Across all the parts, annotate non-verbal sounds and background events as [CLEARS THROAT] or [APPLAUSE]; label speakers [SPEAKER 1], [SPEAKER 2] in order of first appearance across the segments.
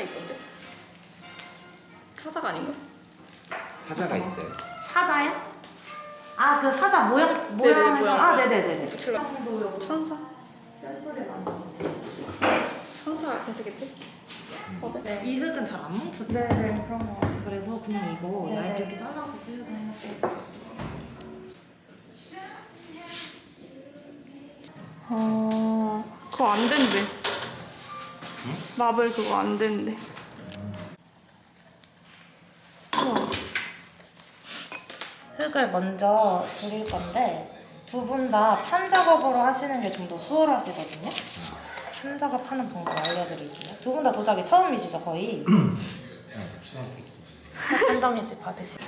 [SPEAKER 1] 있던데. 사자가 아닌가?
[SPEAKER 2] 사자가 있어요.
[SPEAKER 3] 사자요? 아 그 사자 모형
[SPEAKER 1] 네네,
[SPEAKER 3] 모양에서
[SPEAKER 1] 모양.
[SPEAKER 3] 아 네네네네.
[SPEAKER 1] 부출라. 천사. 천사 괜찮겠지? 어, 네.
[SPEAKER 3] 이 흙은 잘 안 뭉쳐지.
[SPEAKER 1] 네네 그런 거.
[SPEAKER 3] 그래서 그냥 이거
[SPEAKER 1] 네네.
[SPEAKER 3] 얇게 이렇게 잘라서 쓰여서
[SPEAKER 1] 어 그거 안 된대. 마블 그거 안 된대. 우와.
[SPEAKER 3] 흙을 먼저 그릴 건데 두 분 다 판 작업으로 하시는 게 좀 더 수월하시거든요. 판 작업하는 방법 알려드릴게요. 두 분 다 도자기 처음이시죠 거의? [CLEARS THROAT] 한 장씩 받으시고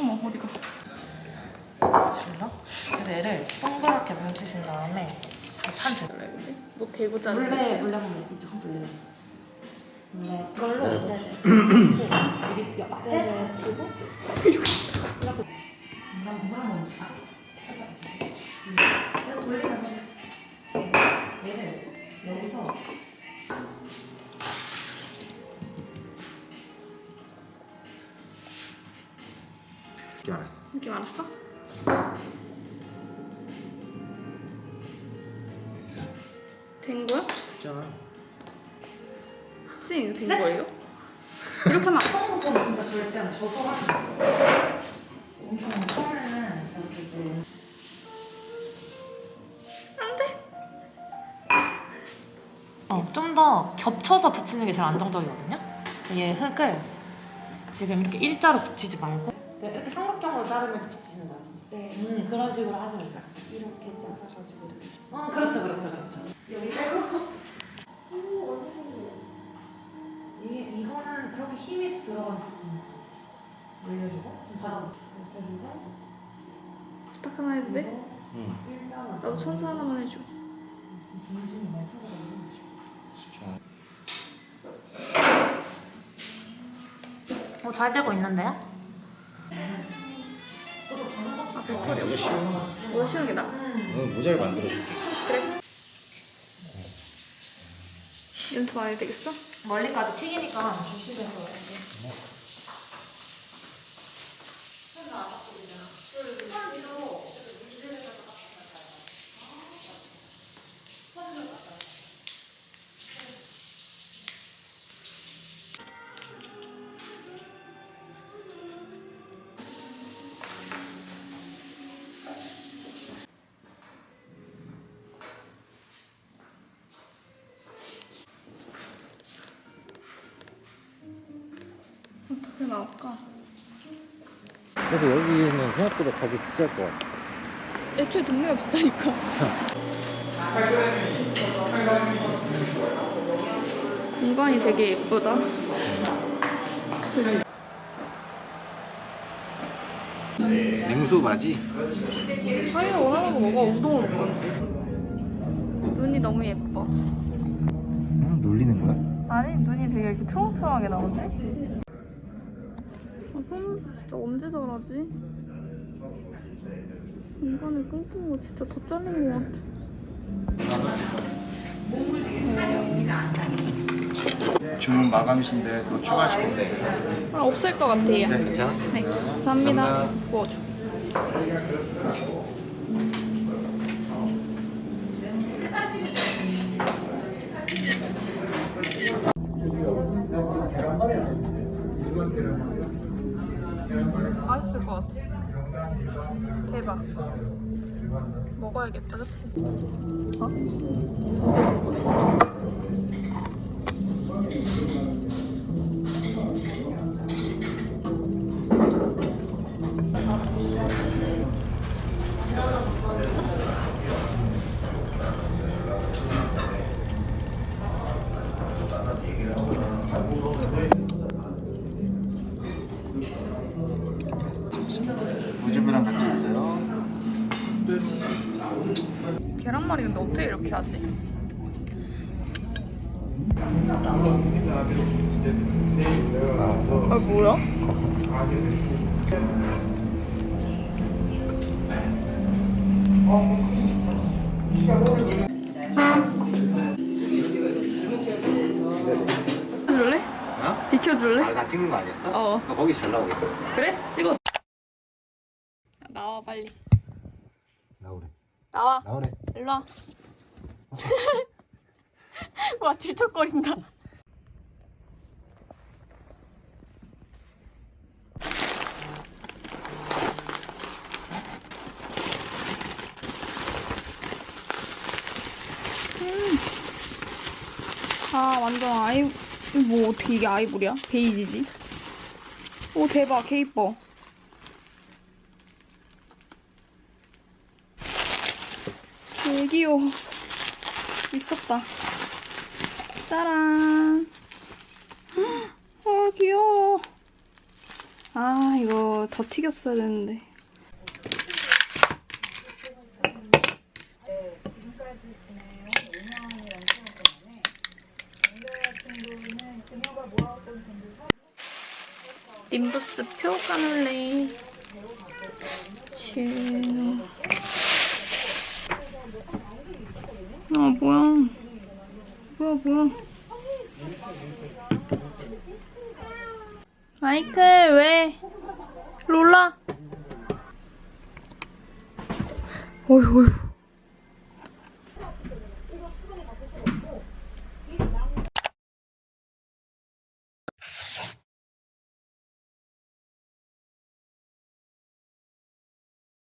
[SPEAKER 1] 어머 어디가?
[SPEAKER 3] 줄로 그래서 얘를 동그랗게 뭉치신 다음에 판 대.
[SPEAKER 1] 몰라 근데 뭐 자르.
[SPEAKER 3] 물레 물레 한번 이쪽 한 물레. 물레 이걸로
[SPEAKER 2] 네.
[SPEAKER 3] 이렇게 앞에
[SPEAKER 1] 네네.
[SPEAKER 3] 주고 이렇게 한번 돌리면서 얘를 여기서
[SPEAKER 2] 이렇게 알았어.
[SPEAKER 1] 이렇게 말았어?
[SPEAKER 2] 됐어.
[SPEAKER 1] 된 거야?
[SPEAKER 2] 됐잖아.
[SPEAKER 1] 찡, 된 거예요? 이렇게 하면 안-
[SPEAKER 3] 처음부터 진짜 절대 안 저도 하는 엄청 처음에는 이렇게
[SPEAKER 1] 또안 돼.
[SPEAKER 3] 어, 좀 더 겹쳐서 붙이는 게 제일 안정적이거든요. 얘 흙을 지금 이렇게 일자로 붙이지 말고 이렇게 삼각형으로 자르면 붙이는 거예요.
[SPEAKER 1] 네.
[SPEAKER 3] 음, 그런 식으로 돼요.
[SPEAKER 1] 이렇게 잘라가지고 이렇게. 어,
[SPEAKER 3] 그렇죠, 그렇죠, 그렇죠. [LAUGHS] 이게 이거는 그렇게 힘이 들어간 제품. 올려주고 좀 받아. 올려주고
[SPEAKER 1] 부탁 하나 해도 돼?
[SPEAKER 2] 응.
[SPEAKER 3] 일자로.
[SPEAKER 1] 나도 천사 하나만 해줘.
[SPEAKER 3] 지금 중심이 많이 차거든요. 어, 잘 되고 있는데요?
[SPEAKER 1] 아,
[SPEAKER 2] 아, 이거 쉬워.
[SPEAKER 1] 뭐 쉬운 게 나?
[SPEAKER 2] 어, 모자를 만들어줄게.
[SPEAKER 1] 연습 안 해도 되겠어?
[SPEAKER 3] 멀리까지 튀기니까 조심해서
[SPEAKER 1] 나올까?
[SPEAKER 2] 그래서 여기는 생각보다 가격 비쌀 것 같아.
[SPEAKER 1] 애초에 동네가 비싸니까. [LAUGHS] 공간이 되게 예쁘다.
[SPEAKER 2] 냉소 바지?
[SPEAKER 1] 자기가 원하는 거 먹어. 우동을 먹던지. 눈이 너무 예뻐.
[SPEAKER 2] 응, 놀리는 거야?
[SPEAKER 1] 아니 눈이 되게 이렇게 초롱초롱하게 나오지? 아, 손 진짜 언제 저러지? 중간에 끊긴 거 진짜 더 잘린 거 같아.
[SPEAKER 2] 주문 마감이신데 또 추가하실 건데.
[SPEAKER 1] 아, 없을 것 같아요. 네,
[SPEAKER 2] 괜찮아?
[SPEAKER 1] 감사합니다.
[SPEAKER 2] 감사합니다.
[SPEAKER 1] 구워줘. 맛있을 것 같아. 대박. 먹어야겠다, 그치? 어? 진짜 먹고
[SPEAKER 2] 무즙
[SPEAKER 1] 계란말이 근데 어떻게 이렇게 하지? 아 뭐야? 비켜줄래?
[SPEAKER 2] 아, 나 찍는 거 아니었어?
[SPEAKER 1] 어.
[SPEAKER 2] 너 거기 잘 나오겠다.
[SPEAKER 1] 그래? 찍어. 나와 빨리.
[SPEAKER 2] 나오래.
[SPEAKER 1] 나와.
[SPEAKER 2] 나오래.
[SPEAKER 1] 일로 와. [LAUGHS] 와 질척거린다. 음. 아 완전 아이 이거 뭐 어떻게 이게 아이보리야? 베이지지? 오 대박 개 이뻐. 개 귀여워. 미쳤다. 짜란. 아, 귀여워. 아, 이거 더 튀겼어야 되는데. 님부스 표 까눌레. 진우. 아 뭐야? 뭐야 뭐야? 마이클 왜? 롤라. 어휴 어휴